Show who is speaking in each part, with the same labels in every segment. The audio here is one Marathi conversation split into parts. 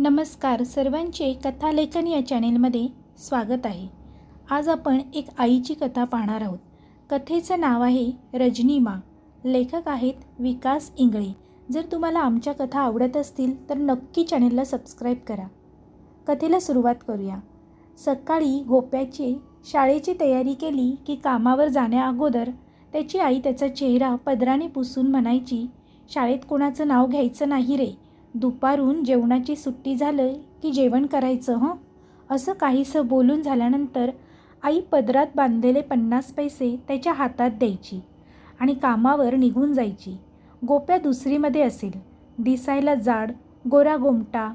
Speaker 1: नमस्कार सर्वांचे कथालेखन या चॅनेलमध्ये स्वागत आहे. आज आपण एक आईची कथा पाहणार आहोत. कथेचं नाव आहे रजनीमा लेखक आहेत विकास इंगळे. जर तुम्हाला आमच्या कथा आवडत असतील तर नक्की चॅनेलला सबस्क्राईब करा. कथेला सुरुवात करूया. सकाळी गोप्याची शाळेची तयारी केली की कामावर जाण्याअगोदर त्याची आई त्याचा चेहरा पदराने पुसून म्हणायची शाळेत कोणाचं नाव घ्यायचं नाही रे. दुपारून जेवणाची सुट्टी झालं की जेवण करायचं हं? असं काहीसं बोलून झाल्यानंतर आई पदरात बांधलेले पन्नास पैसे त्याच्या हातात द्यायची आणि कामावर निघून जायची. गोप्या दुसरीमध्ये असेल. दिसायला जाड गोरा गोमटा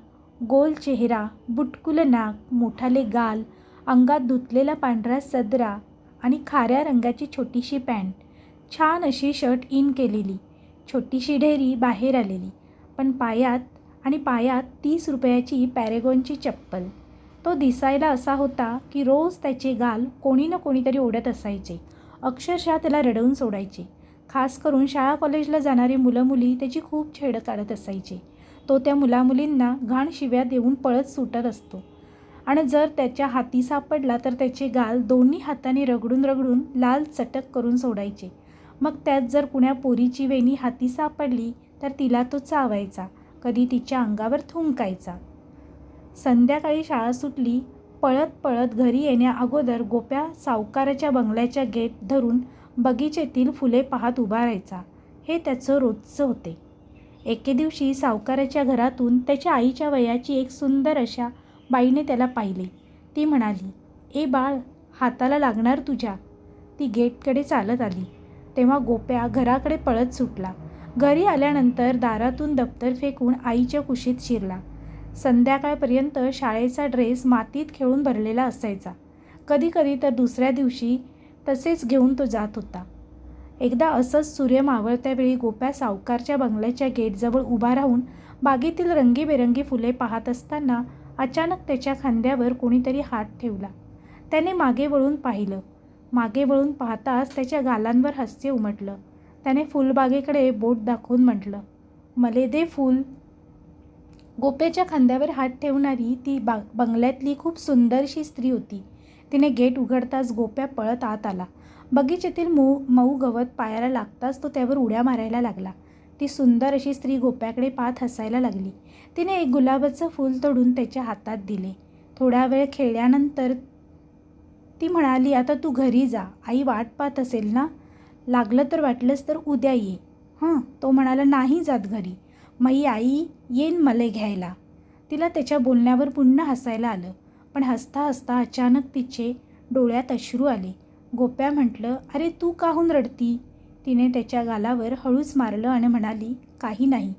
Speaker 1: गोल चेहरा बुटकुल नाक मोठाले गाल अंगात धुतलेला पांढरा सदरा आणि खाऱ्या रंगाची छोटीशी पॅन्ट. छान अशी शर्ट इन केलेली. छोटीशी ढेरी बाहेर आलेली. पण पायात आणि पायात तीस रुपयाची पॅरेगॉनची चप्पल. तो दिसायला असा होता की रोज त्याचे गाल कोणी ना कोणीतरी ओढत असायचे. अक्षरशः त्याला रडवून सोडायचे. खास करून शाळा कॉलेजला जाणारी मुलं मुली त्याची खूप छेड काढत असायचे. तो त्या मुलामुलींना घाण शिव्या देऊन पळत सुटत असतो. आणि जर त्याच्या हाती सापडला तर त्याचे गाल दोन्ही हाताने रगडून रगडून लाल चटक करून सोडायचे. मग त्यात जर कुण्या पोरीची वेणी हाती सापडली तर तिला तो चावायचा. कधी तिच्या अंगावर थुंकायचा. संध्याकाळी शाळा सुटली पळत पळत घरी येण्या अगोदर गोप्या सावकाराच्या बंगल्याच्या गेट धरून बगीचेतील फुले पाहत उभा राहायचा. हे त्याचं रोजचं होते. एके दिवशी सावकाराच्या घरातून त्याच्या आईच्या वयाची एक सुंदर अशा बाईने त्याला पाहिले. ती म्हणाली ए बाळ हाताला लागणार तुझ्या. ती गेटकडे चालत आली. तेव्हा गोप्या घराकडे पळत सुटला. घरी आल्यानंतर दारातून दप्तर फेकून आईच्या कुशीत शिरला. संध्याकाळपर्यंत शाळेचा ड्रेस मातीत खेळून भरलेला असायचा. कधीकधी तर दुसऱ्या दिवशी तसेच घेऊन तो जात होता. एकदा असंच सूर्य मावळत्या वेळी गोप्या सावकारच्या बंगल्याच्या गेटजवळ उभा राहून बागेतील रंगीबेरंगी फुले पाहत असताना अचानक त्याच्या खांद्यावर कोणीतरी हात ठेवला. त्याने मागे वळून पाहिलं. मागे वळून पाहताच त्याच्या गालांवर हास्य उमटलं. त्याने फुलबागेकडे बोट दाखवून म्हटलं मले दे फूल. गोप्याच्या खांद्यावर हात ठेवणारी ती बा बंगल्यातली खूप सुंदरशी स्त्री होती. तिने गेट उघडताच गोप्या पळत आत आला. बगीचेतील मऊ मऊ गवत पायाला लागताच तो त्यावर उड्या मारायला लागला. ती सुंदर अशी स्त्री गोप्याकडे पाहत हसायला लागली. तिने एक गुलाबाचं फूल तोडून त्याच्या हातात दिले. थोडा वेळ खेळल्यानंतर ती म्हणाली आता तू घरी जा. आई वाट पाहत असेल ना? लागलं तर वाटलंच तर उद्या ये. हं तो म्हणाला नाही जात घरी. मई आई येईन मले घ्यायला. तिला त्याच्या बोलण्यावर पुन्हा हसायला आलं. पण हसता हसता अचानक तिचे डोळ्यात अश्रू आले. गोप्या म्हटलं अरे तू काहून रडती? तिने त्याच्या गालावर हळूच मारलं आणि म्हणाली काही नाही.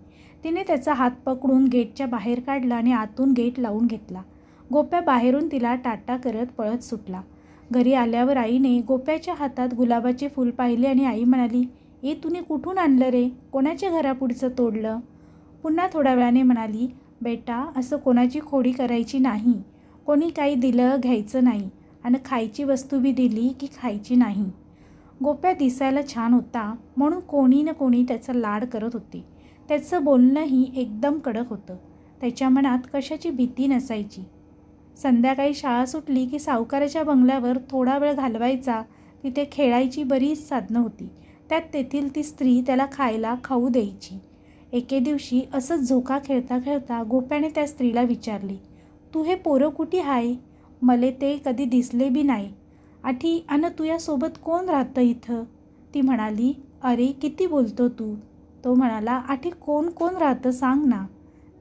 Speaker 1: तिने त्याचा हात पकडून गेटच्या बाहेर काढला आणि आतून गेट लावून घेतला. गोप्या बाहेरून तिला टाटा करत पळत सुटला. घरी आल्यावर आईने गोप्याच्या हातात गुलाबाचे फूल पाहिले आणि आई म्हणाली ए तुने कुठून आणलं रे? कोणाच्या घरापुढचं तोडलं? पुन्हा थोड्या वेळाने म्हणाली बेटा असं कोणाची खोडी करायची नाही. कोणी काही दिलं घ्यायचं नाही. आणि खायची वस्तू बी दिली की खायची नाही. गोप्या दिसायला छान होता म्हणून कोणी ना कोणी त्याचा लाड करत होते. त्याचं बोलणंही एकदम कडक होतं. त्याच्या मनात कशाची भीती नसायची. संध्याकाळी शाळा सुटली की सावकाराच्या बंगल्यावर थोडा वेळ घालवायचा. तिथे खेळायची बरीच साधनं होती. त्यात तेथील ती स्त्री त्याला खायला खाऊ द्यायची. एके दिवशी असंच झोका खेळता खेळता गोप्याने त्या स्त्रीला विचारली तू हे पोरं कुठे आहे मले ते कधी दिसले बी नाही. आठी अन तुझ्यासोबत कोण राहतं इथं? ती म्हणाली अरे किती बोलतो तू? तो म्हणाला आठी कोण कोण राहतं सांग ना.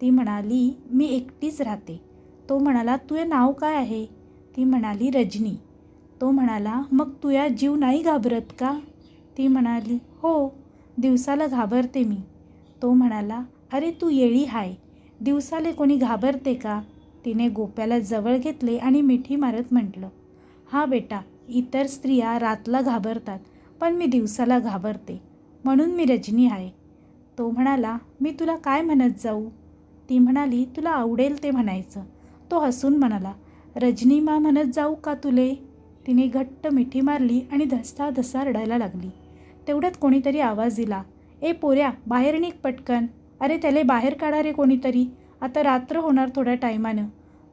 Speaker 1: ती म्हणाली मी एकटीच राहते. तो म्हणाला तुझे नाव काय आहे? ती म्हणाली रजनी. तो म्हणाला मग तुया जीव नाही घाबरत का? ती म्हणाली हो दिवसाला घाबरते मी. तो म्हणाला अरे तू येळी हाय दिवसाले कोणी घाबरते का? तिने गोप्याला जवळ घेतले आणि मिठी मारत म्हटलं हा बेटा इतर स्त्रिया रातला घाबरतात पण मी दिवसाला घाबरते म्हणून मी रजनी आहे तो म्हणाला मी तुला काय म्हणत जाऊ? ती म्हणाली तुला आवडेल ते म्हणायचं. तो हसून म्हणाला रजनीमा म्हणत जाऊ का तुले? तिने घट्ट मिठी मारली आणि धस्ता धसा रडायला लागली. तेवढ्यात कोणीतरी आवाज दिला ए पोऱ्या बाहेर निघ पटकन. अरे त्याले बाहेर काढा रे कोणीतरी. आता रात्र होणार थोड्या टायमानं.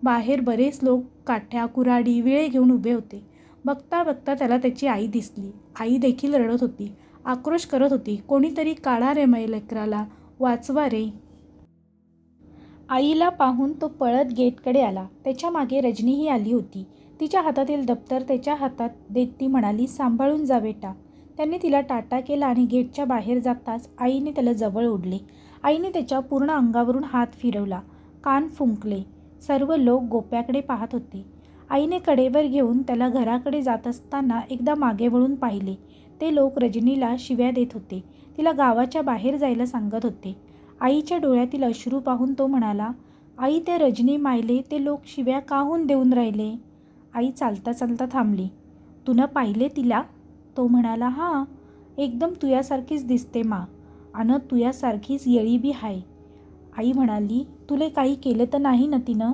Speaker 1: बाहेर बरेच लोक काठ्या कुऱ्हाडी विळे घेऊन उभे होते. बघता बघता त्याला त्याची आई दिसली. आई देखील रडत होती आक्रोश करत होती कोणीतरी काढा रे मै लेकराला वाचवा रे. आईला पाहून तो पळत गेटकडे आला. त्याच्यामागे रजनीही आली होती. तिच्या हातातील दप्तर त्याच्या हातात देत ती म्हणाली सांभाळून जा बेटा. त्यांनी तिला टाटा केला आणि गेटच्या बाहेर जाताच आईने त्याला जवळ ओढले. आईने त्याच्या पूर्ण अंगावरून हात फिरवला. कान फुंकले. सर्व लोक गोप्याकडे पाहत होते. आईने कडेवर घेऊन त्याला घराकडे जात असताना एकदा मागे वळून पाहिले. ते लोक रजनीला शिव्या देत होते. तिला गावाच्या बाहेर जायला सांगत होते. आईच्या डोळ्यातील अश्रू पाहून तो म्हणाला आई ते रजनी मायले ते लोक शिव्या काहून देऊन राहिले आई चालता चालता थांबली. तुनं पाहिले तिला तो म्हणाला हां एकदम तुयासारखीच दिसते मा. अन तुयासारखीच येळी बी हाय आई म्हणाली तुले काही केलं तर नाही ना तिनं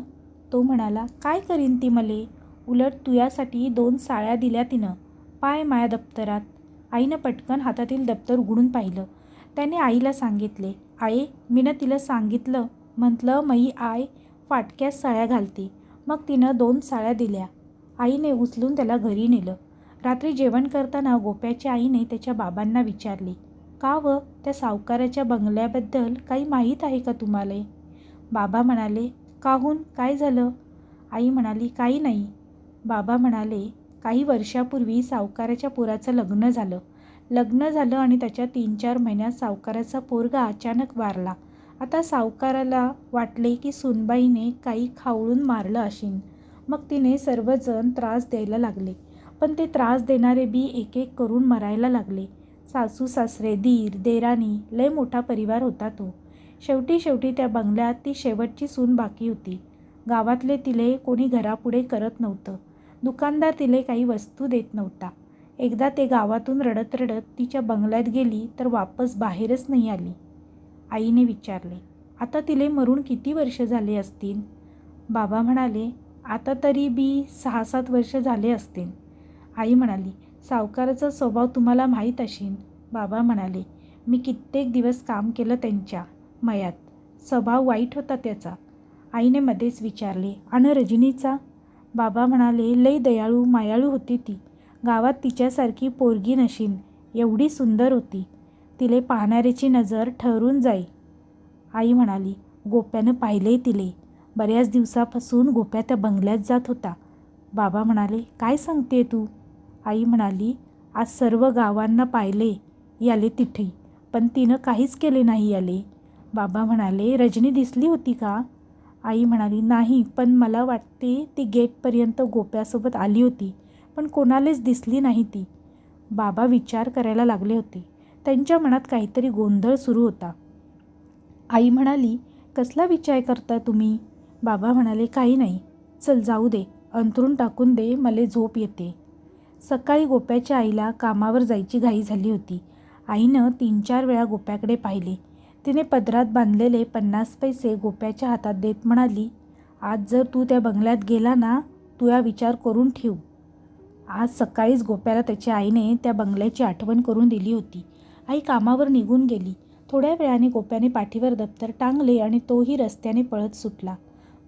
Speaker 1: तो म्हणाला काय करीन ती मले? उलट तुयासाठी दोन साळ्या दिल्या तिनं पाय माया दप्तरात. आईनं पटकन हातातील दप्तर उघडून पाहिलं. त्याने आईला सांगितले आई मीनं तिला सांगितलं म्हटलं मई आय फाटक्यात साळ्या घालते. मग तिनं दोन साळ्या दिल्या. आईने उचलून त्याला घरी नेलं. रात्री जेवण करताना गोप्याच्या आईने त्याच्या बाबांना विचारले का व त्या सावकाराच्या बंगल्याबद्दल काही माहीत आहे का तुम्हाला? बाबा म्हणाले काहून? काय झालं? आई म्हणाली काही नाही. बाबा म्हणाले काही वर्षापूर्वी सावकाराच्या पुराचं लग्न झालं. लग्न झालं आणि त्याच्या तीन चार महिन्यात सावकाराचा पोरगा अचानक वारला. आता सावकाराला वाटले की सुनबाईने काही खावळून मारलं अशीन. मग तिने सर्वजण त्रास द्यायला लागले. पण ते त्रास देणारे बी एक एक करून मरायला लागले. सासू सासरे दीर देराणी लय मोठा परिवार होता तो. शेवटी शेवटी त्या बंगल्यात ती शेवटची सून बाकी होती. गावातले तिले कोणी घरापुढे करत नव्हतं. दुकानदार तिले काही वस्तू देत नव्हता. एकदा ते गावातून रडत रडत तिच्या बंगल्यात गेली तर वापस बाहेरच नाही आली. आईने विचारले आता तिले मरून किती वर्ष झाले असतील? बाबा म्हणाले आता तरी बी सहा सात वर्ष झाले असतील. आई म्हणाली सावकाराचा स्वभाव तुम्हाला माहीत असेल. बाबा म्हणाले मी कित्येक दिवस काम केलं त्यांच्या मयात. स्वभाव वाईट होता त्याचा. आईने मध्येच विचारले आणि रजनीचा? बाबा म्हणाले लई दयाळू मायाळू होती ती. गावात तिच्यासारखी पोरगी नशीन एवढी सुंदर होती. तिले पाहणाऱ्याची नजर ठरून जाई. आई म्हणाली गोप्यानं पाहिले तिले. बऱ्याच दिवसापासून गोप्या त्या बंगल्यात जात होता. बाबा म्हणाले काय सांगते तू? आई म्हणाली आज सर्व गावांना पाहिले याले तिथे पण तिनं काहीच केले नाही याले. बाबा म्हणाले रजनी दिसली होती का? आई म्हणाली नाही पण मला वाटते ती गेटपर्यंत गोप्यासोबत आली होती. पण कोणालाच दिसली नाही ती. बाबा विचार करायला लागले होते. त्यांच्या मनात काहीतरी गोंधळ सुरू होता. आई म्हणाली कसला विचार करता तुम्ही? बाबा म्हणाले काही नाही. चल जाऊ दे. अंतरून टाकून दे मला झोप येते. सकाळी गोप्याच्या आईला कामावर जायची घाई झाली होती. आईनं तीन चार वेळा गोप्याकडे पाहिले. तिने पदरात बांधलेले पन्नास पैसे गोप्याच्या हातात देत म्हणाली आज जर तू त्या बंगल्यात गेला ना तू या विचार करून ठेव. आज सकाळीच गोप्याला त्याच्या आईने त्या बंगल्याची आठवण करून दिली होती. आई कामावर निघून गेली. थोड्या वेळाने गोप्याने पाठीवर दप्तर टांगले आणि तोही रस्त्याने पळत सुटला.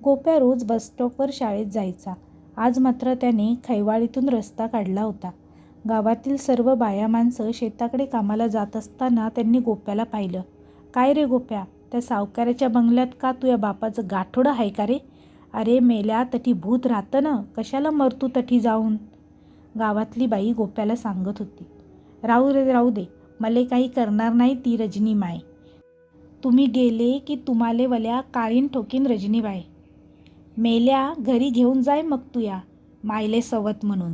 Speaker 1: गोप्या रोज बसस्टॉपवर शाळेत जायचा. आज मात्र त्याने खैवाळीतून रस्ता काढला होता. गावातील सर्व बाया माणसं शेताकडे कामाला जात असताना त्यांनी गोप्याला पाहिलं. काय रे गोप्या त्या सावकाराच्या बंगल्यात का तू या बापाचं गाठोडं आहे का रे? अरे मेल्या तठी भूत राहतं ना कशाला मरतू तठी जाऊन? गावातली बाई गोप्याला सांगत होती. राहू रे राहू दे. मले काही करणार नाही ती रजनी माय. तुम्ही गेले की तुम्हाले वल्या काळीन ठोकीन रजनीबाई मेल्या घरी घेऊन जाय मग तू या मायले सवत म्हणून.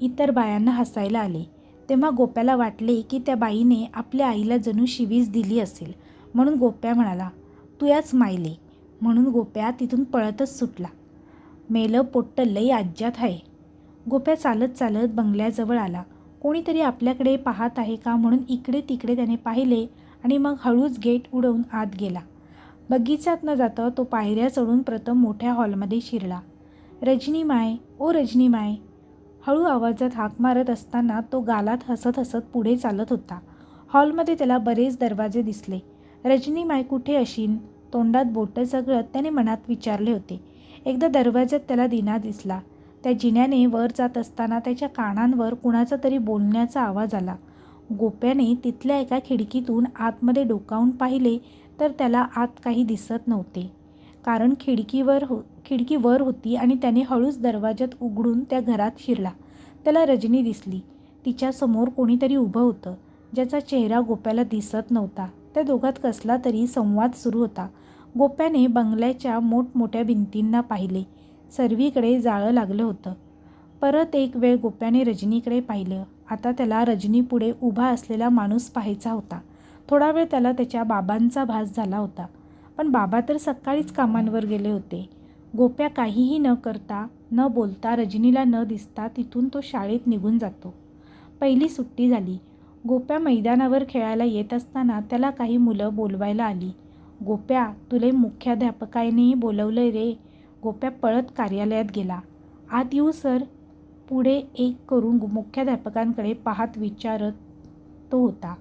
Speaker 1: इतर बायांना हसायला आले. तेव्हा गोप्याला वाटले की त्या बाईने आपल्या आईला जणू शिवीज दिली असेल. म्हणून गोप्या म्हणाला तू याच मायले. म्हणून गोप्या तिथून पळतच सुटला. मेलं पोट्ट लई आज्यात आहे गोप्या चालत चालत बंगल्याजवळ आला. कोणीतरी आपल्याकडे पाहत आहे का म्हणून इकडे तिकडे त्याने पाहिले आणि मग हळूच गेट उडवून आत गेला. बगीचात न जाता तो पायऱ्या चढून प्रथम मोठ्या हॉलमध्ये शिरला. रजनी माय ओ रजनी माय. हळू आवाजात हाक मारत असताना तो गालात हसत हसत पुढे चालत होता. हॉलमध्ये त्याला बरेच दरवाजे दिसले. रजनी माय कुठे अशीन? तोंडात बोटं सगळत त्याने मनात विचारले होते. एकदा दरवाज्यात त्याला दिना दिसला. त्या जिन्याने वर जात असताना त्याच्या कानांवर कुणाचा तरी बोलण्याचा आवाज आला. गोप्याने तिथल्या एका खिडकीतून आतमध्ये डोकावून पाहिले तर त्याला आत काही दिसत नव्हते. कारण खिडकीवर हो खिडकी वर होती आणि त्याने हळूच दरवाज्यात उघडून त्या घरात शिरला. त्याला रजनी दिसली. तिच्यासमोर कोणीतरी उभं होतं. ज्याचा चेहरा गोप्याला दिसत नव्हता. त्या दोघात कसला तरी संवाद सुरू होता. गोप्याने बंगल्याच्या मोठमोठ्या भिंतींना पाहिले. सर्वीकडे जाळं लागलं होतं. परत एक वेळ गोप्याने रजनीकडे पाहिलं. आता त्याला रजनीपुढे उभा असलेला माणूस पाहायचा होता. थोडा वेळ त्याला त्याच्या बाबांचा भास झाला होता. पण बाबा तर सकाळीच कामांवर गेले होते. गोप्या काहीही न करता न बोलता रजनीला न दिसता तिथून तो शाळेत निघून जातो. पहिली सुट्टी झाली. गोप्या मैदानावर खेळायला येत असताना त्याला काही मुलं बोलवायला आली. गोप्या तुले मुख्याध्यापकाने बोलवलं रे. गोप्या पळत कार्यालयात गेला. आत येऊ सर पुढे एक करून मुख्याध्यापकांकडे पाहत विचारत तो होता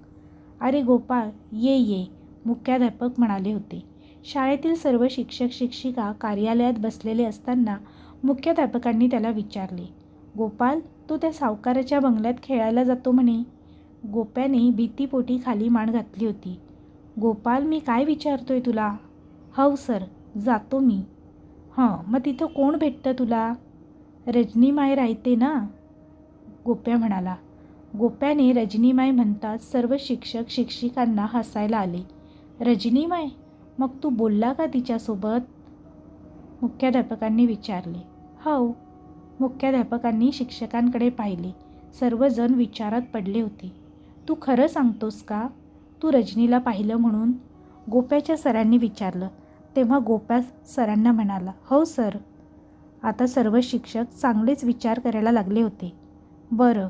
Speaker 1: अरे गोपाळ ये ये मुख्याध्यापक म्हणाले होते. शाळेतील सर्व शिक्षक शिक्षिका कार्यालयात बसलेले असताना मुख्याध्यापकांनी त्याला विचारले गोपाल तू त्या सावकाराच्या बंगल्यात खेळायला जातो म्हणे? गोप्याने भीतीपोटी खाली मान घातली होती. गोपाल मी काय विचारतोय तुला? हो सर जातो मी. हां मग तिथं कोण भेटतं तुला? रजनीमाय राहते ना? गोप्या म्हणाला. गोप्याने रजनीमाय म्हणताच सर्व शिक्षक शिक्षिकांना हसायला आले. रजनीमाय मग तू बोलला का तिच्यासोबत? मुख्याध्यापकांनी विचारले. हो मुख्याध्यापकांनी शिक्षकांकडे पाहिले. सर्वजण विचारात पडले होते. तू खरं सांगतोस का? तू रजनीला पाहिलं म्हणून? गोप्याच्या सरांनी विचारलं. तेव्हा गोप्या सरांना म्हणाला हो सर. आता सर्व शिक्षक चांगलेच विचार करायला लागले होते. बरं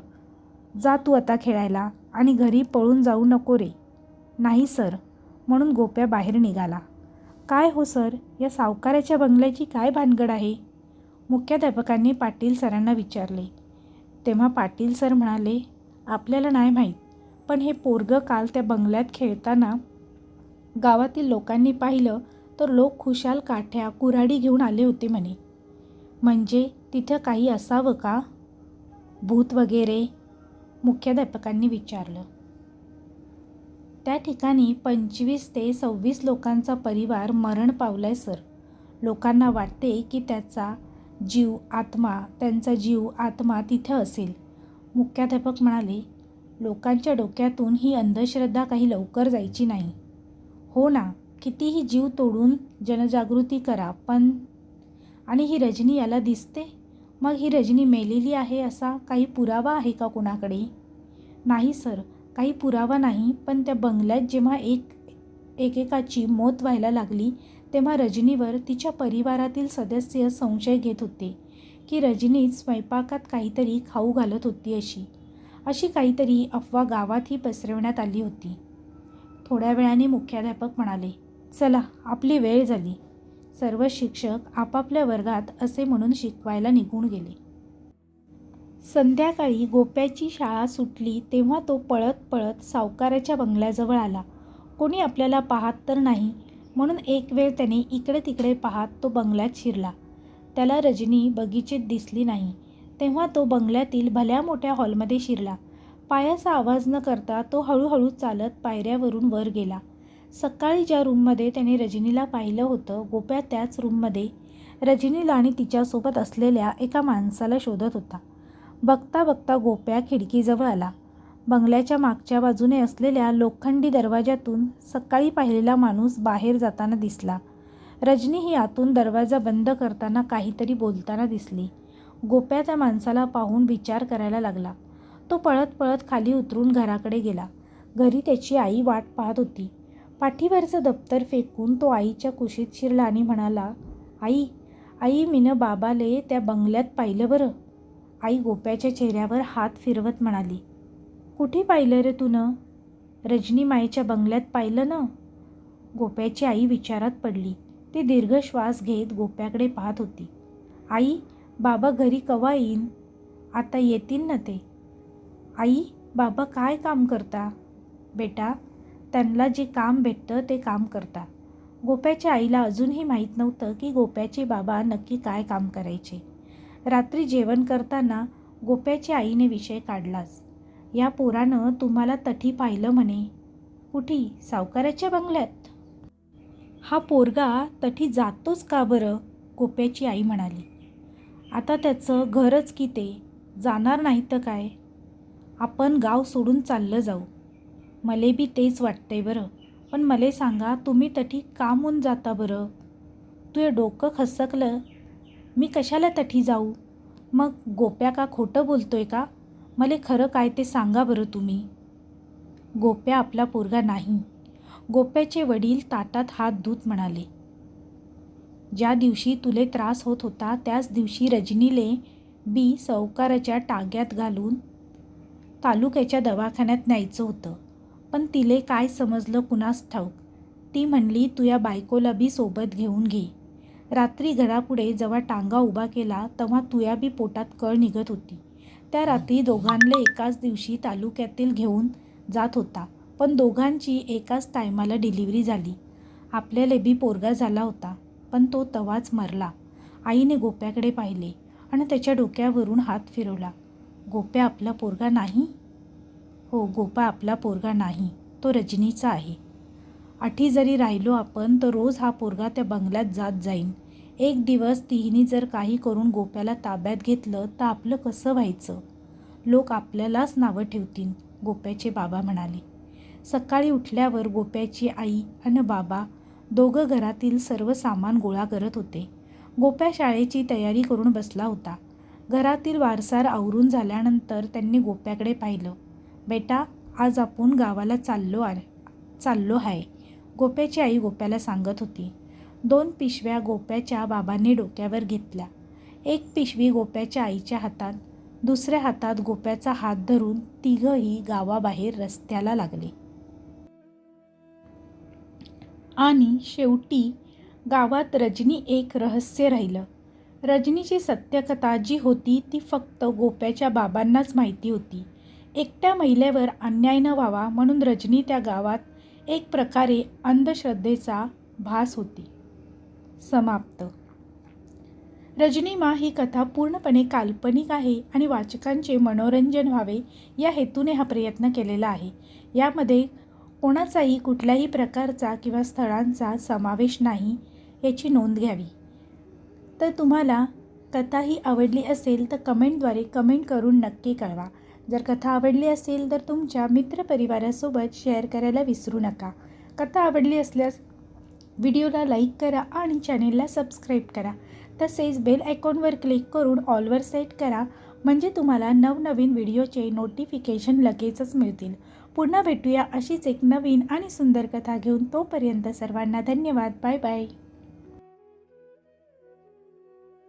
Speaker 1: जा तू आता खेळायला आणि घरी पळून जाऊ नको रे. नाही सर. म्हणून गोप्या बाहेर निघाला. काय हो सर? या सावकाराच्या बंगल्याची काय भानगड आहे? मुख्याध्यापकांनी पाटील सरांना विचारले. तेव्हा पाटील सर म्हणाले आपल्याला नाही माहीत पण हे पोरगं काल त्या बंगल्यात खेळताना गावातील लोकांनी पाहिलं तर लोक खुशाल काठ्या कुऱ्हाडी घेऊन आले होते म्हणे. म्हणजे तिथं काही असावं का? भूत वगैरे? मुख्याध्यापकांनी विचारलं. त्या ठिकाणी पंचवीस ते सव्वीस लोकांचा परिवार मरण पावलाय सर. लोकांना वाटते की त्याचा जीव आत्मा त्यांचा जीव आत्मा तिथं असेल. मुख्याध्यापक म्हणाले लोकांच्या डोक्यातून ही अंधश्रद्धा काही लवकर जायची नाही. हो ना. कितीही जीव तोडून जनजागृती करा पण आणि ही रजनी याला दिसते? मग ही रजनी मेलेली आहे असा काही पुरावा आहे का कोणाकडे? नाही सर. काही पुरावा नाही पण त्या बंगल्यात जेव्हा एक एकेकाची मौत व्हायला लागली तेव्हा रजनीवर तिच्या परिवारातील सदस्य संशय घेत होते की रजनीच स्वयंपाकात काहीतरी खाऊ घालत होती अशी. अशी काहीतरी अफवा गावातही पसरवण्यात आली होती. थोड्या वेळाने मुख्याध्यापक म्हणाले चला आपली वेळ झाली. सर्व शिक्षक आपापल्या वर्गात असे म्हणून शिकवायला निघून गेले. संध्याकाळी गोप्याची शाळा सुटली तेव्हा तो पळत पळत सावकाराच्या बंगल्याजवळ आला. कोणी आपल्याला पाहत तर नाही म्हणून एक वेळ त्याने इकडे तिकडे पाहत तो बंगल्यात शिरला. त्याला रजनी बगीचेत दिसली नाही. तेव्हा तो बंगल्यातील भल्या मोठ्या हॉलमध्ये शिरला. पायाचा आवाज न करता तो हळूहळू चालत पायऱ्यावरून वर गेला. सकाळी ज्या रूममध्ये त्याने रजनीला पाहिलं होतं गोप्या त्याच रूममध्ये रजनीला आणि तिच्यासोबत असलेल्या एका माणसाला शोधत होता. बघता बघता गोप्या खिडकीजवळ आला. बंगल्याच्या मागच्या बाजूने असलेल्या लोखंडी दरवाजातून सकाळी पाहिलेला माणूस बाहेर जाताना दिसला. रजनी ही आतून दरवाजा बंद करताना काहीतरी बोलताना दिसली. गोप्या त्या माणसाला पाहून विचार करायला लागला. तो पळत पळत खाली उतरून घराकडे गेला. घरी त्याची आई वाट पाहत होती. पाठीवरचं दप्तर फेकून तो आईच्या कुशीत शिरला आणि म्हणाला आई आई मीनं बाबाले त्या बंगल्यात पाहिलं बरं. आई गोप्याच्या चेहऱ्यावर हात फिरवत म्हणाली कुठे पाहिलं रे तुनं? रजनी माईच्या बंगल्यात पाहिलं ना? गोप्याची आई विचारात पडली. ती दीर्घ श्वास घेत गोप्याकडे पाहत होती. आई बाबा घरी कवा येईन? आता येतील ना ते. आई बाबा काय काम करता? बेटा त्यांना जे काम भेटतं ते काम करता गोप्याच्या आईला अजूनही माहीत नव्हतं की गोप्याचे बाबा नक्की काय काम करायचे. रात्री जेवण करताना गोप्याच्या आईने विषय काढलाच. या पोरानं तुम्हाला तठी पाहिलं म्हणे. कुठी? सावकाराच्या बंगल्यात? हा पोरगा तठी जातोच का बरं? गोप्याची आई म्हणाली. आता त्याचं घरच की ते? जाणार नाही तर काय? आपण गाव सोडून चाललं जाऊ. मले बी तेच वाटतंय बरं. पण मले सांगा तुम्ही तठी कामून जाता बरं? तुझे डोकं खसकलं मी कशाला तठी जाऊ? मग गोप्या का खोटं बोलतोय का? मले खरं काय ते सांगा बरं तुम्ही. गोप्या आपला पोरगा नाही. गोप्याचे वडील ताटात हात धूत म्हणाले ज्या दिवशी तुले त्रास होत होता त्याच दिवशी रजनीले बी सावकाराच्या टाग्यात घालून तालुक्याच्या दवाखान्यात न्यायचं होतं. पण तिले काय समजलं कुणास ठाऊक? ती म्हणली तू या बायकोला बी सोबत घेऊन घे. रात्री घरापुढे जेव्हा टांगा उभा केला तेव्हा तुया बी पोटात कळ निघत होती. त्या रात्री दोघांले एकाच दिवशी तालुक्यातील घेऊन जात होता पण दोघांची एकाच टायमाला डिलिव्हरी झाली. आपल्याला बी पोरगा झाला होता पण तो तवाच मरला. आईने गोप्याकडे पाहिले आणि त्याच्या डोक्यावरून हात फिरवला. गोप्या आपला पोरगा नाही? हो गोपा आपला पोरगा नाही तो रजनीचा आहे. आठी जरी राहिलो आपण तर रोज हा पोरगा त्या बंगल्यात जात जाईन. एक दिवस तिहिनी जर काही करून गोप्याला ताब्यात घेतलं तर आपलं कसं व्हायचं? लोक आपल्यालाच नावं ठेवतील गोप्याचे बाबा म्हणाले. सकाळी उठल्यावर गोप्याची आई आणि बाबा दोघं घरातील सर्व सामान गोळा करत होते. गोप्या शाळेची तयारी करून बसला होता. घरातील वारसार आवरून झाल्यानंतर त्यांनी गोप्याकडे पाहिलं. बेटा आज आपण गावाला चाललो आ चाललो आहे गोप्याची आई गोप्याला सांगत होती. दोन पिशव्या गोप्याच्या बाबांनी डोक्यावर घेतल्या. एक पिशवी गोप्याच्या आईच्या हातात दुसऱ्या हातात गोप्याचा हात धरून तिघंही गावाबाहेर रस्त्याला लागले. आणि शेवटी गावात रजनी एक रहस्य राहिलं. रजनीची सत्यकथा जी होती ती फक्त गोप्याच्या बाबांनाच माहिती होती. एकट्या महिलेवर अन्याय न व्हावा म्हणून रजनी त्या गावात एक प्रकारे अंधश्रद्धेचा भास होती. समाप्त. रजनीमा ही कथा पूर्णपणे काल्पनिक आहे आणि वाचकांचे मनोरंजन व्हावे या हेतूने हा प्रयत्न केलेला आहे. यामध्ये कोणाचाही कुठल्याही प्रकारचा किंवा स्थळांचा समावेश नाही याची नोंद घ्यावी. तर तुम्हाला कथा ही आवडली असेल तर कमेंटद्वारे कमेंट करून नक्की कळवा. जर कथा आवडली असेल तर तुमच्या मित्रपरिवारासोबत शेअर करायला विसरू नका. कथा आवडली असल्यास व्हिडिओला लाईक करा आणि चॅनेलला सबस्क्राईब करा. तसेच बेल आयकॉनवर क्लिक करून ऑलवर सेट करा म्हणजे तुम्हाला नवनवीन व्हिडिओचे नोटिफिकेशन लगेचच मिळतील. पुन्हा भेटूया अशीच एक नवीन आणि सुंदर कथा घेऊन तोपर्यंत सर्वांना धन्यवाद. Bye bye.